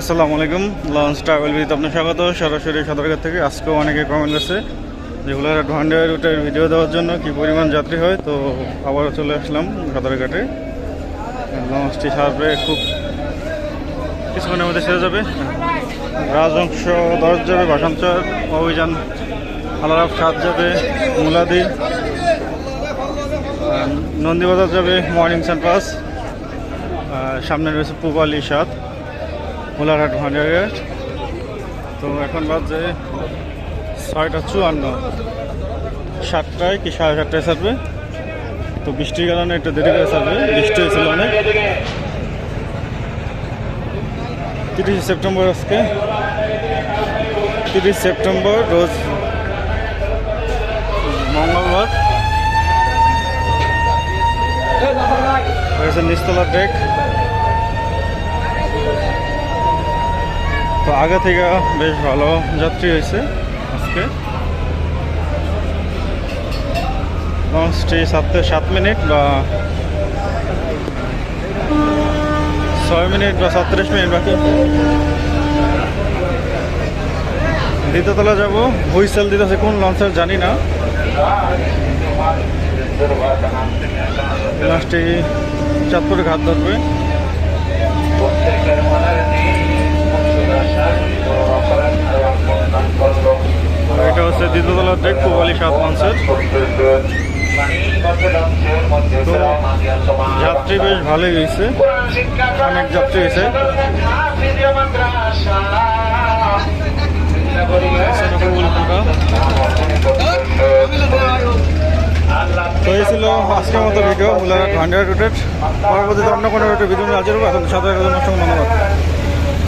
আসসালামু আলাইকুম। Launch travel বিথ আপনার স্বাগত। সরাসরি সদরঘাট থেকে আজকেও অনেকে কমেন্ট আছে যেগুলো ভান্ডার রুটের ভিডিও দেওয়ার জন্য কি পরিমাণ যাত্রী হয়। তো আবারও চলে আসলাম সদরঘাটে লঞ্চটি সারবে খুব কিছুক্ষণের মধ্যে ছেড়ে যাবে। রাজবংশ দশ যাবে ভাষাঞ্চর অভিযান আলারাপ সাত যাবে, মুলাদি নন্দীবাজার যাবে মর্নিং সানপাস সামনে রয়েছে পুবালি সাত। মোলারহাট ভান্ডারঘাট তো এখন বাজে ছয়টা চুয়ান্ন। সাতটায় কি সাড়ে সাতটায় ছাড়বে? তো বৃষ্টির কারণে একটু দেরি করে ছাড়বে। বৃষ্টি হয়েছিল অনেক। তিরিশে সেপ্টেম্বর আজকে। তিরিশ সেপ্টেম্বর রোজ মঙ্গলবার। নিস্তলা ডেক। তো আগে থেকে বেশ ভালো যাত্রী হয়েছে আজকে। লঞ্চটি সাততে সাত মিনিট বা ছয় মিনিট বা সাতত্রিশ মিনিট বাকি। দ্বিতীয়তলা যাব। হুইসেল দিতেছে কোন লঞ্চের জানি না। লঞ্চটি চাঁদপুরে ঘাট ধরবে। দ্বিতীয়তলার ডেক পুবালি সাত তো যাত্রী বেশ ভালোই হয়েছে। অনেক যাত্রী কাকা। তো আজকের মতো ভিডিও মুলাঘাট ভান্ডার রুটের পরবর্তীতে অন্য কোনো রুটের ভিডিও হাজির হব। এখন সাথে ধন্যবাদ।